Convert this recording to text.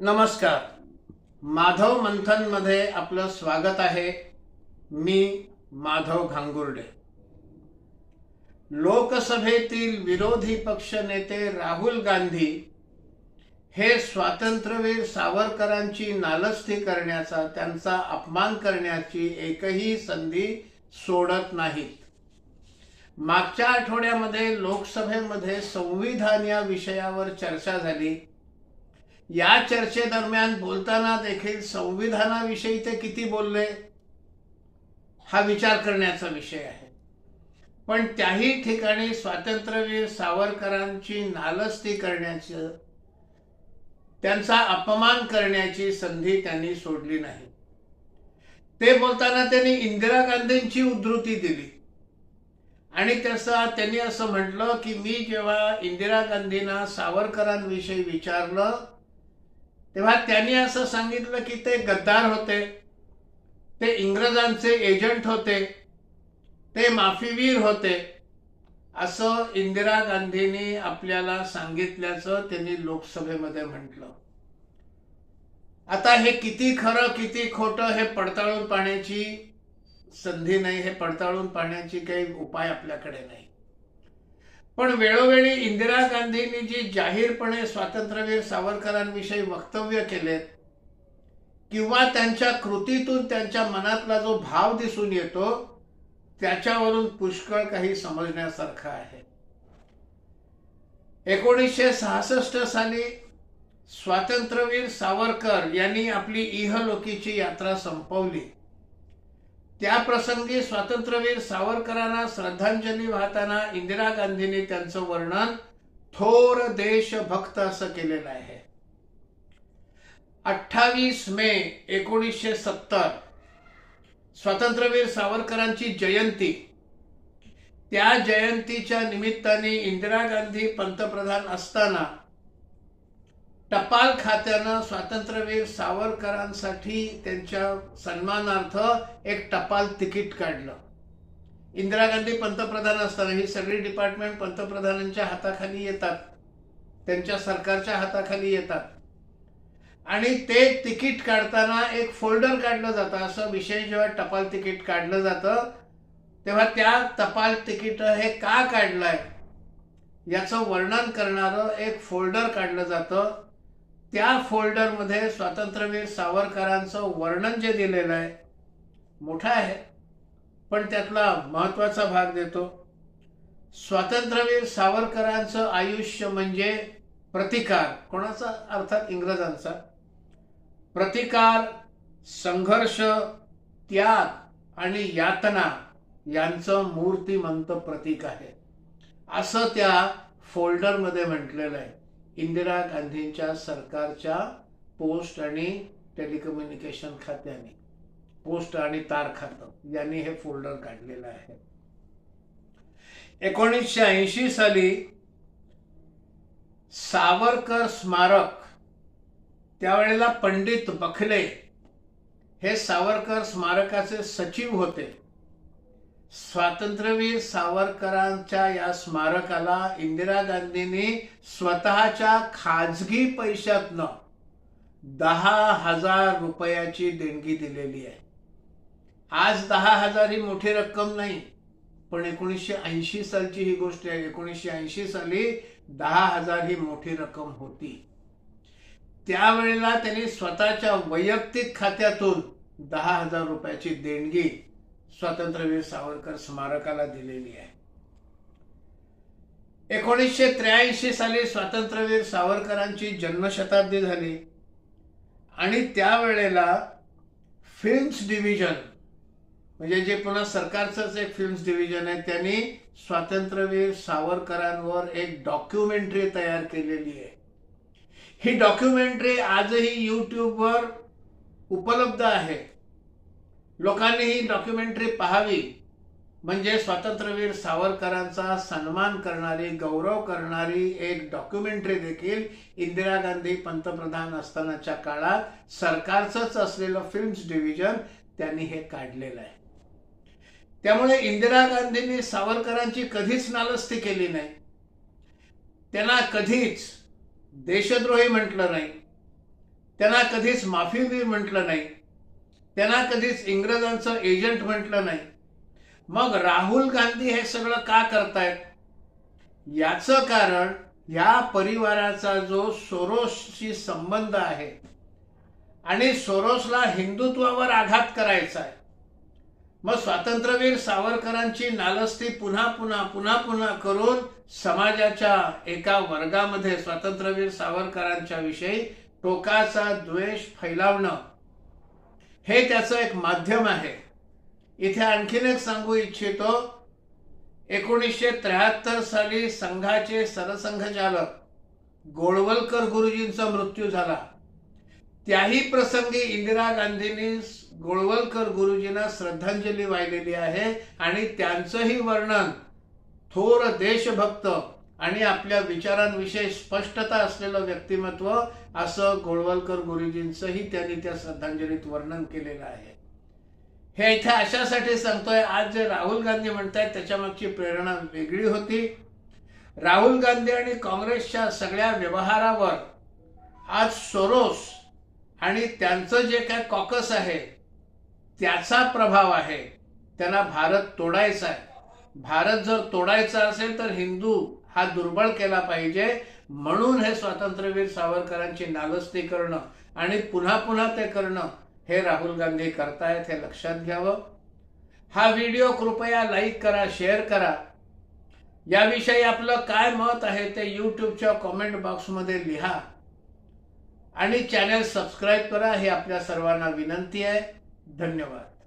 नमस्कार. माधव मंथनमध्ये आपलं स्वागत आहे. मी माधव घांगुर्डे. लोकसभेतील विरोधी पक्ष नेते राहुल गांधी हे स्वातंत्र्यवीर सावरकरांची नालस्ती करण्याचा त्यांचा अपमान करण्याची एकही संधी सोडत नाहीत. मागच्या आठवड्यामध्ये लोकसभेमध्ये संविधान या विषयावर चर्चा झाली. या चर्चेदरम्यान बोलताना देखील संविधानाविषयी ते किती बोलले हा विचार करण्याचा विषय आहे. पण त्याही ठिकाणी स्वातंत्र्यवीर सावरकरांची नालस्ती करण्याचं त्यांचा अपमान करण्याची संधी त्यांनी सोडली नाही. ते बोलताना त्यांनी इंदिरा गांधींची उद्धृती दिली. आणि त्याचा त्यांनी असं म्हटलं की मी जेव्हा इंदिरा गांधींना सावरकरांविषयी विचारलं तेव्हा त्यांनी असं सांगितलं की ते गद्दार होते ते इंग्रजांचे एजंट होते ते माफीवीर होते. असं इंदिरा गांधींनी आपल्याला सांगितल्याचं त्यांनी लोकसभेमध्ये म्हटलं. आता हे किती खरं किती खोटं हे पडताळून पाहण्याची संधी नाही हे पडताळून पाहण्याची काही उपाय आपल्याकडे नाही. पण वेळोवेळी इंदिरा गांधींनी जी जाहीरपणे स्वातंत्र्यवीर सावरकरांविषयी वक्तव्य केलेत किंवा त्यांच्या कृतीतून त्यांच्या मनातला जो भाव दिसून येतो त्याच्यावरून पुष्कळ काही समजण्यासारखं आहे. एकोणीसशे सहासष्ट साली स्वातंत्र्यवीर सावरकर यांनी आपली इहलोकीची यात्रा संपवली. त्या प्रसंगी स्वातंत्र्यवीर सावरकरांना श्रद्धांजली वाहताना इंदिरा गांधींनी त्यांचं वर्णन थोर देशभक्त असं केलेलं आहे. अठ्ठावीस मे एकोणीसशे सत्तर स्वातंत्र्यवीर सावरकरांची जयंती. त्या जयंतीच्या निमित्ताने इंदिरा गांधी पंतप्रधान असताना टपाल खात्यानं स्वातंत्र्यवीर सावरकरांसाठी त्यांच्या सन्मानार्थ एक टपाल तिकीट काढलं. इंदिरा गांधी पंतप्रधान असताना ही सगळी डिपार्टमेंट पंतप्रधानांच्या हाताखाली येतात. त्यांच्या सरकारच्या हाताखाली येतात. आणि ते तिकीट काढताना एक फोल्डर काढलं जातं. असं विशेष जेव्हा टपाल तिकीट काढलं जातं तेव्हा त्या टपाल तिकीट हे का काढलंय? याचं वर्णन करणारं एक फोल्डर काढलं जातं. त्या फोल्डरमध्ये स्वातंत्र्यवीर सावरकरांचं वर्णन जे दिलेलं आहे मोठं आहे. पण त्यातला महत्त्वाचा भाग देतो. स्वातंत्र्यवीर सावरकरांचं आयुष्य म्हणजे प्रतिकार. कोणाचा? अर्थात इंग्रजांचा. प्रतिकार संघर्ष त्याग आणि यातना यांचं मूर्तिमंत प्रतीक आहे. असं त्या फोल्डरमध्ये म्हटलेलं आहे. इंदिरा गांधींच्या सरकारच्या पोस्ट आणि टेलिकम्युनिकेशन खात्याने पोस्ट आणि तार खातं यांनी हे फोल्डर काढलेलं आहे. एकोणीसशे ऐंशी साली सावरकर स्मारक त्यावेळेला पंडित बखले हे सावरकर स्मारकाचे सचिव होते. स्वातंत्र्यवीर सावरकरांच्या या स्मारकाला इंदिरा गांधींनी स्वतःच्या खाजगी पैशातनं दहा हजार रुपयाची देणगी दिलेली आहे. आज दहा हजार ही मोठी रक्कम नाही पण एकोणीसशे ऐंशी सालची ही गोष्ट आहे. एकोणीसशे ऐंशी साली दहा हजार ही मोठी रक्कम होती. त्यावेळेला त्यांनी स्वतःच्या वैयक्तिक खात्यातून दहा हजार रुपयाची देणगी स्वातंत्र्यवीर सावरकर स्मारकाला दिलेली आहे. एकोणीसशे त्र्याऐंशी साली स्वातंत्र्यवीर सावरकरांची जन्मशताब्दी झाली. आणि त्यावेळेला फिल्म्स डिव्हिजन म्हणजे जे पुन्हा सरकारचंच एक फिल्म्स डिव्हिजन आहे त्यांनी स्वातंत्र्यवीर सावरकरांवर एक डॉक्युमेंटरी तयार केलेली आहे. ही डॉक्युमेंटरी आजही यूट्यूबवर उपलब्ध आहे. लोकांनी ही डॉक्युमेंटरी पाहावी. म्हणजे स्वातंत्र्यवीर सावरकरांचा सन्मान करणारी गौरव करणारी एक डॉक्युमेंटरी देखील इंदिरा गांधी पंतप्रधान असतानाच्या काळात सरकारचंच असलेलं फिल्म्स डिव्हिजन त्यांनी हे काढलेलं आहे. त्यामुळे इंदिरा गांधींनी सावरकरांची कधीच नालस्ती केली नाही. त्यांना कधीच देशद्रोही म्हटलं नाही. त्यांना कधीच माफीवीर म्हटलं नाही. त्यांना कधीच इंग्रजांचं एजंट म्हटलं नाही. मग राहुल गांधी हे सगळं का करतायत? याचं कारण या परिवाराचा जो सोरोसशी संबंध आहे आणि सोरोसला हिंदुत्वावर आघात करायचा आहे. मग स्वातंत्र्यवीर सावरकरांची नालस्ती पुन्हा पुन्हा पुन्हा पुन्हा करून समाजाच्या एका वर्गामध्ये स्वातंत्र्यवीर सावरकरांच्या विषयी टोकाचा द्वेष फैलावणं हे त्याचं एक माध्यम आहे. इथे आणखीन एक सांगू इच्छितो. एकोणीसशे त्र्याहत्तर साली संघाचे सरसंघचालक गोळवलकर गुरुजींचा मृत्यू झाला. त्याही प्रसंगी इंदिरा गांधींनी गोळवलकर गुरुजींना श्रद्धांजली वाहिलेली आहे आणि त्यांचंही वर्णन थोर देशभक्त आणि आपल्या विचारांविषयी स्पष्टता असलेलं व्यक्तिमत्व असं गोळवलकर गुरुजींचंही त्यांनी त्या श्रद्धांजलीत वर्णन केलेलं आहे. हे इथे अशासाठी सांगतोय आज जे राहुल गांधी म्हणतायत त्याच्यामागची प्रेरणा वेगळी होती. राहुल गांधी आणि काँग्रेसच्या सगळ्या व्यवहारावर आज सोरोस आणि त्यांचं जे काय कॉकस आहे त्याचा प्रभाव आहे. त्यांना भारत तोडायचा आहे. भारत जर तोडायचा असेल तर हिंदू हा दुर्बळ केला पाहिजे. म्हणून हे स्वातंत्र्यवीर सावरकरांची नालस्ती करणं आणि पुन्हा पुन्हा ते करणं हे राहुल गांधी करतायत हे लक्षात घ्यावं. हा व्हिडिओ कृपया लाईक करा शेअर करा. याविषयी आपलं काय मत आहे ते यूट्यूबच्या कॉमेंट बॉक्समध्ये लिहा. आणि चॅनल सबस्क्राईब करा ही आपल्या सर्वांना विनंती आहे. धन्यवाद.